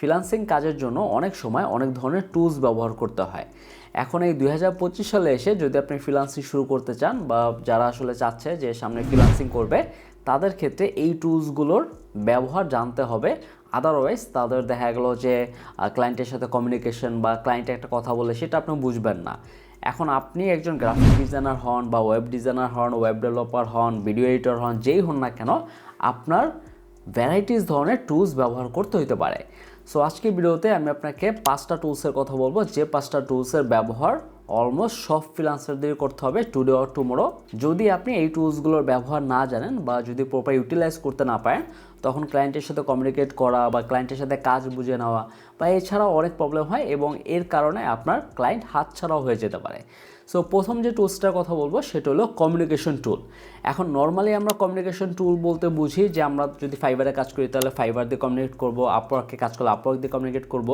Freelancing কাজের জন্য অনেক সময় অনেক ধরনের টুলস ব্যবহার করতে হয়। এখন এই দুই হাজার পঁচিশ সালে এসে যদি আপনি ফ্রিলান্সিং শুরু করতে চান বা যারা আসলে চাচ্ছে যে সামনে ফ্রিলান্সিং করবে, তাদের ক্ষেত্রে এই টুলসগুলোর ব্যবহার জানতে হবে। আদারওয়াইজ তাদের দেখা গেল যে ক্লায়েন্টের সাথে কমিউনিকেশন বা ক্লায়েন্টে একটা কথা বলে সেটা আপনি বুঝবেন না। এখন আপনি একজন গ্রাফিক ডিজাইনার হন বা ওয়েব ডিজাইনার হন ওয়েব ডেভেলপার হন ভিডিও এডিটর হন, যেই হন না কেন, আপনার ভ্যারাইটিস ধরনের টুলস ব্যবহার করতে হতে পারে। সো আজকের ভিডিওতে আমি আপনাকে পাঁচটা টুলসের কথা বলব। যে পাঁচটা টুলসের ব্যবহার অলমোস্ট সব ফ্রিলান্সারদের করতে হবে টুডে অর টুমোরো যদি আপনি এই টুলসগুলোর ব্যবহার না জানেন বা যদি প্রপার ইউটিলাইজ করতে না পারেন তখন ক্লায়েন্টের সাথে কমিউনিকেট করা বা ক্লায়েন্টের সাথে কাজ বুঝে নেওয়া বা এছাড়াও অনেক প্রবলেম হয় এবং এর কারণে আপনার ক্লায়েন্ট হাতছাড়াও হয়ে যেতে পারে। সো প্রথম যে টুলসটার কথা বলব সেটা হলো কমিউনিকেশন টুল এখন নর্মালি আমরা কমিউনিকেশন টুল বলতে বুঝি যে আমরা যদি ফাইবারে কাজ করি তাহলে ফাইবার দিয়ে কমিউনিকেট করব আপওয়ার্কে কাজ করলে আপওয়ার্ক দিয়ে কমিউনিকেট করব।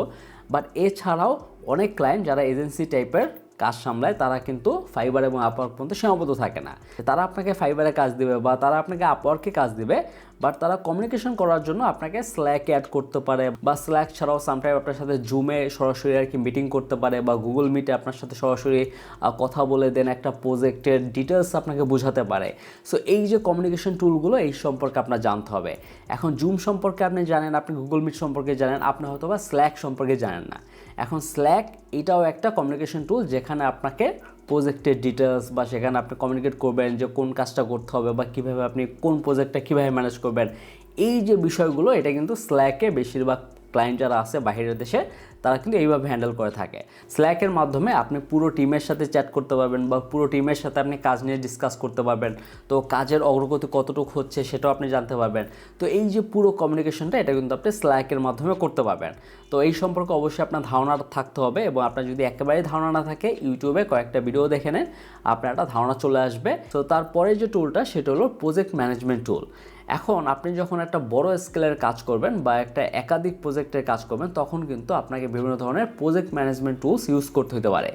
বাট এছাড়াও অনেক ক্লায়েন্ট যারা এজেন্সি টাইপের কাজ সামলায়, তারা কিন্তু ফাইবার এবং আপওয়ার্ক পর্যন্ত সীমাবদ্ধ থাকে না। তারা আপনাকে ফাইবারে কাজ দিবে বা তারা আপনাকে আপওয়ার্কে কাজ দিবে বাট তারা কমিউনিকেশন করার জন্য আপনাকে স্ল্যাক অ্যাড করতে পারে বা স্ল্যাক ছাড়াও সামটাইম আপনার সাথে জুমে সরাসরি আর কি মিটিং করতে পারে বা গুগল মিটে আপনার সাথে সরাসরি কথা বলে দেন, একটা প্রজেক্টের ডিটেলস আপনাকে বোঝাতে পারে। সো এই যে কমিউনিকেশন টুলগুলো এই সম্পর্কে আপনার জানতে হবে। এখন জুম সম্পর্কে আপনি জানেন, আপনি গুগল মিট সম্পর্কে জানেন, আপনি হয়তো বা স্ল্যাক সম্পর্কে জানেন না। এখন স্ল্যাক এটাও একটা কমিউনিকেশন টুল যেখানে আপনাকে প্রজেক্টের ডিটেলস বা সেখানে আপনি কমিউনিকেট করবেন যে কোন কাজটা করতে হবে বা কীভাবে আপনি কোন প্রজেক্টটা কীভাবে ম্যানেজ করবেন। এই যে বিষয়গুলো, এটা কিন্তু স্ল্যাকে বেশিরভাগ ক্লায়েন্ট যারা আছে বাইরের দেশে, তারা কিন্তু এইভাবে হ্যান্ডেল করে থাকে। স্ল্যাকের মাধ্যমে আপনি পুরো টিমের সাথে চ্যাট করতে পারবেন বা পুরো টিমের সাথে আপনি কাজ নিয়ে ডিসকাস করতে পারবেন। তো কাজের অগ্রগতি কতটুকু হচ্ছে সেটাও আপনি জানতে পারবেন। তো এই যে পুরো কমিউনিকেশনটা এটা কিন্তু আপনি স্ল্যাকের মাধ্যমে করতে পারবেন। তো এই সম্পর্কে অবশ্যই আপনার ধারণা থাকতে হবে এবং আপনার যদি একেবারেই ধারণা না থাকে ইউটিউবে কয়েকটা ভিডিও দেখে নেন, আপনার একটা ধারণা চলে আসবে। তো তারপরে যে টুলটা সেটা হলো প্রজেক্ট ম্যানেজমেন্ট টুল এখন আপনি যখন একটা বড় স্কেলের কাজ করবেন বা একটা একাধিক প্রজেক্টের কাজ করবেন, তখন কিন্তু আপনাকে বিভিন্ন ধরনের প্রজেক্ট ম্যানেজমেন্ট টুলস ইউজ করতে হতে পারে।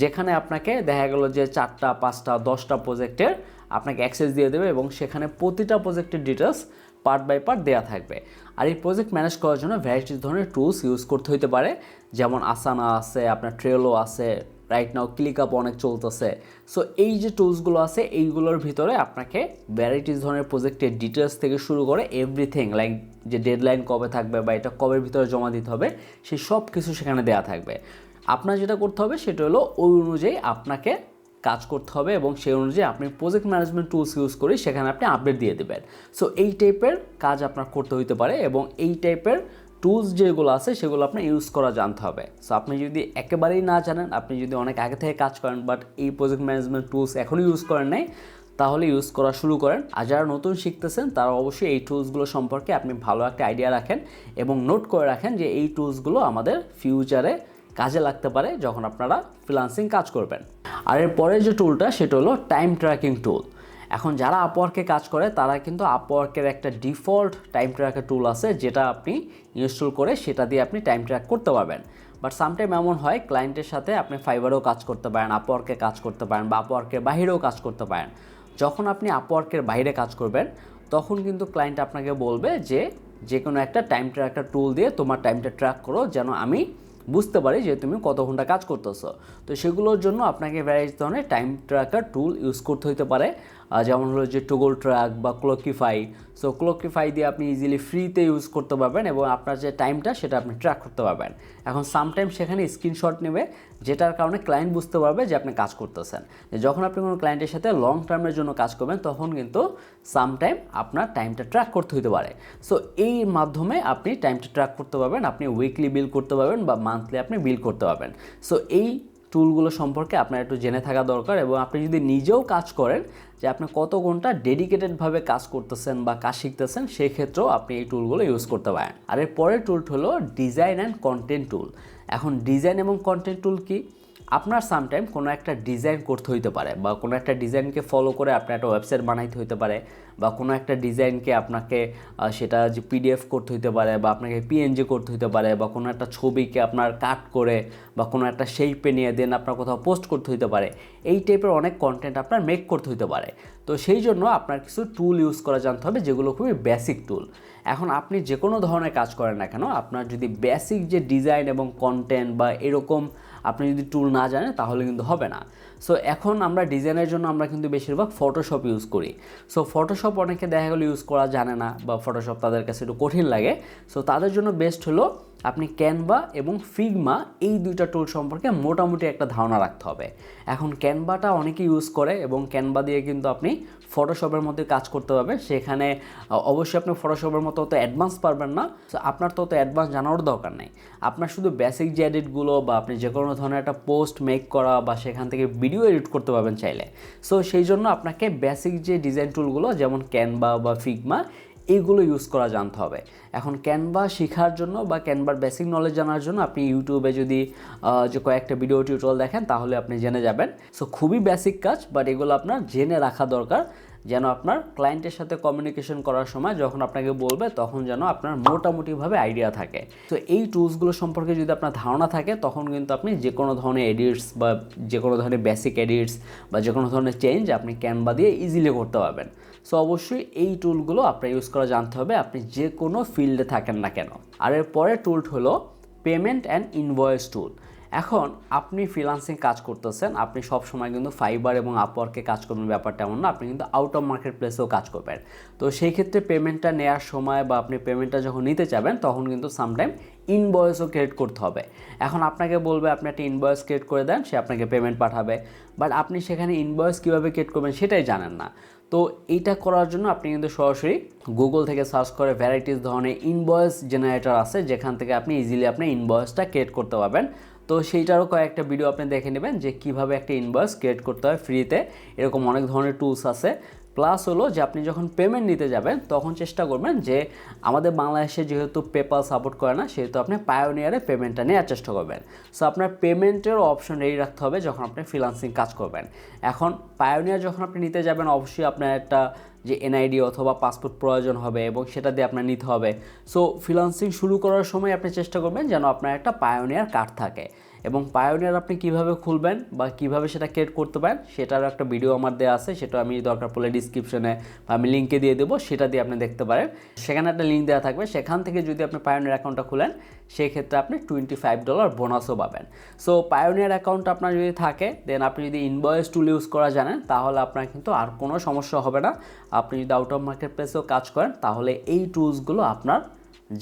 যেখানে আপনাকে দেখা গেল যে চারটা, পাঁচটা, দশটা প্রজেক্টের আপনাকে অ্যাক্সেস দিয়ে দেবে এবং সেখানে প্রতিটা প্রজেক্টের ডিটেলস পার্ট বাই পার্ট দেওয়া থাকবে। আর এই প্রজেক্ট ম্যানেজ করার জন্য ভ্যারাইটিস ধরনের টুলস ইউজ করতে হতে পারে। যেমন আসানা আছে, আপনার ট্রেলো আছে রাইট নাও ক্লিক আপ অনেক চলতেছে। সো এই যে টুলসগুলো আছে, এইগুলোর ভিতরে আপনাকে ভ্যারাইটিস ধরনের প্রজেক্টের ডিটেলস থেকে শুরু করে এভরিথিং লাইক যে ডেডলাইন কবে থাকবে বা এটা কবের ভিতরে জমা দিতে হবে, সেই সব কিছু সেখানে দেওয়া থাকবে। আপনার যেটা করতে হবে, সেটা হলো ওই অনুযায়ী আপনাকে কাজ করতে হবে এবং সেই অনুযায়ী আপনি প্রজেক্ট ম্যানেজমেন্ট টুলস ইউজ করে সেখানে আপনি আপডেট দিয়ে দেবেন। সো এই টাইপের কাজ আপনার করতে হইতে পারে এবং এই টাইপের টুলস যেগুলো আছে, সেগুলো আপনার ইউজ করা জানতে হবে। সো আপনি যদি একেবারেই না জানেন, আপনি যদি অনেক আগে থেকে কাজ করেন বাট এই প্রজেক্ট ম্যানেজমেন্ট টুলস এখনও ইউজ করেন নাই, তাহলে ইউজ করা শুরু করেন। আর যারা নতুন শিখতেছেন, তারা অবশ্যই এই টুলসগুলো সম্পর্কে আপনি ভালো একটা আইডিয়া রাখেন এবং নোট করে রাখেন যে এই টুলসগুলো আমাদের ফিউচারে কাজে লাগতে পারে যখন আপনারা ফ্রিলান্সিং কাজ করবেন। আর এর পরের যে টুলটা সেটা হলো টাইম ট্র্যাকিং টুল এখন যারা আপওয়ার্কে কাজ করে, তারা কিন্তু আপওয়ার্কের একটা ডিফল্ট টাইম ট্র্যাকের টুল আছে, যেটা আপনি ইনস্টল করে সেটা দিয়ে আপনি টাইম ট্র্যাক করতে পারবেন। বাট সামটাইম এমন হয় ক্লায়েন্টের সাথে আপনি ফাইবারেও কাজ করতে পারেন আপওয়ার্কে কাজ করতে পারেন বা আপওয়ার্কের বাহিরেও কাজ করতে পারেন। যখন আপনি আপওয়ার্কের বাইরে কাজ করবেন, তখন কিন্তু ক্লায়েন্ট আপনাকে বলবে যে যে কোনো একটা টাইম ট্র্যাকার টুল দিয়ে তোমার টাইমটা ট্র্যাক করো, যেন আমি বুঝতে পারি যে তুমি কত ঘণ্টা কাজ করতেছো। তো সেগুলোর জন্য আপনাকে ভ্যারাইটি ধরনের টাইম ট্র্যাকার টুল ইউজ করতে হতে পারে। যেমন হলো যে টুগল ট্র্যাক বা ক্লকিফাই সো ক্লকিফাই দিয়ে আপনি ইজিলি ফ্রিতে ইউজ করতে পারবেন এবং আপনার যে টাইমটা সেটা আপনি ট্র্যাক করতে পারবেন। এখন সামটাইম সেখানে স্ক্রিনশট নেবে, যেটার কারণে ক্লায়েন্ট বুঝতে পারবে যে আপনি কাজ করতেছেন। যখন আপনি কোনো ক্লায়েন্টের সাথে লং টার্মের জন্য কাজ করবেন, তখন কিন্তু সামটাইম আপনার টাইমটা ট্র্যাক করতে হতে পারে। সো এই মাধ্যমে আপনি টাইমটা ট্র্যাক করতে পারবেন, আপনি উইকলি বিল করতে পারবেন বা মান্থলি আপনি বিল করতে পারবেন। সো এই টুলগুলো সম্পর্কে আপনার একটু জেনে থাকা দরকার এবং আপনি যদি নিজেও কাজ করেন যে আপনি কত ঘণ্টা ডেডিকেটেডভাবে কাজ করতেছেন বা কাজ শিখতেছেন সেই ক্ষেত্রেও আপনি এই টুলগুলো ইউজ করতে পারেন। আর এর পরের টুল হলো ডিজাইন অ্যান্ড কন্টেন্ট টুল এখন ডিজাইন এবং কন্টেন্ট টুল কি? আপনার সামটাইম কোনো একটা ডিজাইন করতে হইতে পারে বা কোনো একটা ডিজাইনকে ফলো করে আপনার একটা ওয়েবসাইট বানাইতে হইতে পারে বা কোনো একটা ডিজাইনকে আপনাকে সেটা যে পিডিএফ করতে হইতে পারে বা আপনাকে পিএনজি করতে হইতে পারে বা কোনো একটা ছবিকে আপনার কাট করে বা কোনো একটা শেপে নিয়ে দেন আপনার কোথাও পোস্ট করতে হইতে পারে। এই টাইপের অনেক কন্টেন্ট আপনার মেক করতে হইতে পারে। তো সেই জন্য আপনার কিছু টুল ইউজ করা জানতে হবে যেগুলো খুবই বেসিক টুল এখন আপনি যে কোনো ধরনের কাজ করেন না কেন, আপনার যদি বেসিক যে ডিজাইন এবং কন্টেন্ট বা এরকম আপনি যদি টুল না জানেন, তাহলে কিন্তু হবে না। সো এখন আমরা ডিজাইনের জন্য আমরা কিন্তু বেশিরভাগ ফটোশপ ইউজ করি। সো ফটোশপ অনেকে দেখা গেলো ইউজ করা জানে না বা ফটোশপ তাদের কাছে একটু কঠিন লাগে। সো তাদের জন্য বেস্ট হলো আপনি ক্যানভা এবং ফিগমা এই দুইটা টুল সম্পর্কে মোটামুটি একটা ধারণা রাখতে হবে। এখন ক্যানভাটা অনেকে ইউজ করে এবং ক্যানভা দিয়ে কিন্তু আপনি ফটোশপের মধ্যে কাজ করতে পারবেন সেখানে অবশ্যই আপনি ফটোশপের মতো অত অ্যাডভান্স পারবেন না। আপনার তো অত অ্যাডভান্স জানার দরকার নেই। আপনার শুধু বেসিক যে এডিটগুলো বা আপনি যে কোনো ধরনের একটা পোস্ট মেক করা বা সেখান থেকে ভিডিও এডিট করতে পারবেন চাইলে। সো সেই জন্য আপনাকে বেসিক যে ডিজাইন টুলগুলো যেমন ক্যানভা বা ফিগমা এইগুলো ইউজ করা জানতে হবে। এখন ক্যানভা শেখার জন্য বা ক্যানভার বেসিক নলেজ জানার জন্য আপনি ইউটিউবে যদি যে কয়েকটা ভিডিও টিউটোরিয়াল দেখেন, তাহলে আপনি জেনে যাবেন। সো খুবই বেসিক কাজ বাট এগুলো আপনার জেনে রাখা দরকার। যেন আপনার ক্লায়েন্টের সাথে কমিউনিকেশন করার সময় যখন আপনাকে বলবে, তখন যেন আপনার মোটামুটিভাবে আইডিয়া থাকে। তো এই টুলসগুলো সম্পর্কে যদি আপনার ধারণা থাকে, তখন কিন্তু আপনি যে কোনো ধরনের এডিটস বা যে কোনো ধরনের বেসিক এডিটস বা যে কোনো ধরনের চেঞ্জ আপনি ক্যানভা দিয়ে ইজিলি করতে পারবেন। সো অবশ্যই এই টুলগুলো আপনার ইউজ করা জানতে হবে, আপনি যে কোনো ফিল্ডে থাকেন না কেন। আর এর পরের টুল হলো পেমেন্ট অ্যান্ড ইনভয়েস টুল এখন আপনি ফ্রিলান্সিং কাজ করতেছেন, আপনি সব সময় কিন্তু ফাইবার এবং আপওয়ার্কে কাজ করবেন, ব্যাপারটা এমন না, আপনি কিন্তু আউট অফ মার্কেট প্লেসেও কাজ করবেন। তো সেই ক্ষেত্রে পেমেন্টটা নেওয়ার সময় বা আপনি পেমেন্টটা যখন নিতে যাবেন, তখন কিন্তু সামটাইম ইনভয়েসও ক্রিয়েট করতে হবে। এখন আপনাকে বলবে, আপনি একটা ইনভয়েস ক্রিয়েট করে দেন, সে আপনাকে পেমেন্ট পাঠাবে। বাট আপনি সেখানে ইনভয়েস কীভাবে ক্রিয়েট করবেন সেটাই জানেন না। তো এইটা করার জন্য আপনি কিন্তু সরাসরি গুগল থেকে সার্চ করে ভ্যারাইটিস ধরনের ইনভয়েস জেনারেটর আছে, যেখান থেকে আপনি ইজিলি আপনি ইনভয়েসটা ক্রিয়েট করতে পারবেন। তো সেইটারও কয়েকটা ভিডিও আপনি দেখে নেবেন যে কীভাবে একটা ইনভয়েস ক্রিয়েট করতে হয় ফ্রিতে এরকম অনেক ধরনের টুলস আছে। প্লাস হলো যে আপনি যখন পেমেন্ট নিতে যাবেন, তখন চেষ্টা করবেন যে আমাদের বাংলাদেশে যেহেতু পেপাল সাপোর্ট করে না, সেহেতু আপনি পায়োনিয়ারে পেমেন্টটা নেওয়ার চেষ্টা করবেন। সো আপনার পেমেন্টের অপশন রেডি রাখতে হবে যখন আপনি ফ্রিলান্সিং কাজ করবেন। এখন পায়োনিয়ার যখন আপনি নিতে যাবেন, অবশ্যই আপনার একটা যে এনআইডি অথবা পাসপোর্ট প্রয়োজন হবে এবং সেটা দিয়ে আপনার নিতে হবে। সো ফ্রিলান্সিং শুরু করার সময় আপনি চেষ্টা করবেন যেন আপনার একটা পায়োনিয়ার কার্ড থাকে। এবং পায়োনিয়ার আপনি কীভাবে খুলবেন বা কীভাবে সেটা ক্রিয়েট করতে পারেন, সেটারও একটা ভিডিও আমার দেওয়া আছে, সেটা আমি দরকার পড়লে ডিসক্রিপশনে বা আমি লিঙ্কে দিয়ে দেবো, সেটা দিয়ে আপনি দেখতে পারেন। সেখানে একটা লিঙ্ক দেওয়া থাকবে, সেখান থেকে যদি আপনি পায়োনিয়ার অ্যাকাউন্টটা খুলেন সেই ক্ষেত্রে আপনি টোয়েন্টি ফাইভ ডলার বোনাসও পাবেন। সো পায়োনিয়ার অ্যাকাউন্ট আপনার যদি থাকে দেন আপনি যদি ইনভয়েস টুল ইউজ করা জানেন, তাহলে আপনার কিন্তু আর কোনো সমস্যা হবে না। আপনি যদি আউট অফ মার্কেট প্লেসেও কাজ করেন, তাহলে এই টুলসগুলো আপনার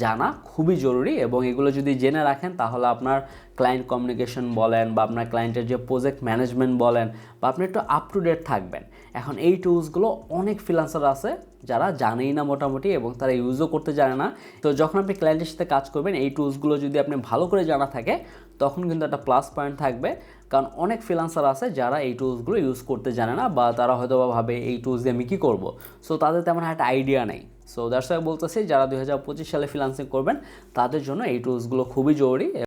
জানা খুবই জরুরি এবং এগুলো যদি জেনে রাখেন, তাহলে আপনার ক্লায়েন্ট কমিউনিকেশন বলেন বা আপনার ক্লায়েন্টের যে প্রজেক্ট ম্যানেজমেন্ট বলেন বা আপনি একটু আপ টু ডেট থাকবেন। এখন এই টুলসগুলো অনেক ফ্রিলান্সার আছে যারা জানেই না মোটামুটি এবং তারা ইউজও করতে জানে না, তো যখন আপনি ক্লায়েন্টের সাথে কাজ করবেন, এই টুলসগুলো যদি আপনি ভালো করে জানা থাকে, তখন কিন্তু একটা প্লাস পয়েন্ট থাকবে। কারণ অনেক ফ্রিলান্সার আছে যারা এই টুলসগুলো ইউজ করতে জানে না বা তারা হয়তো বা ভাবে এই টুলস দিয়ে আমি কী করব। সো তাদের তেমন একটা আইডিয়া নেই। সো দ্যাটস বলতেছি, যারা দুই হাজার পঁচিশ সালে ফ্রিলান্সিং করবেন, তাদের জন্য এই টুলসগুলো খুবই জরুরি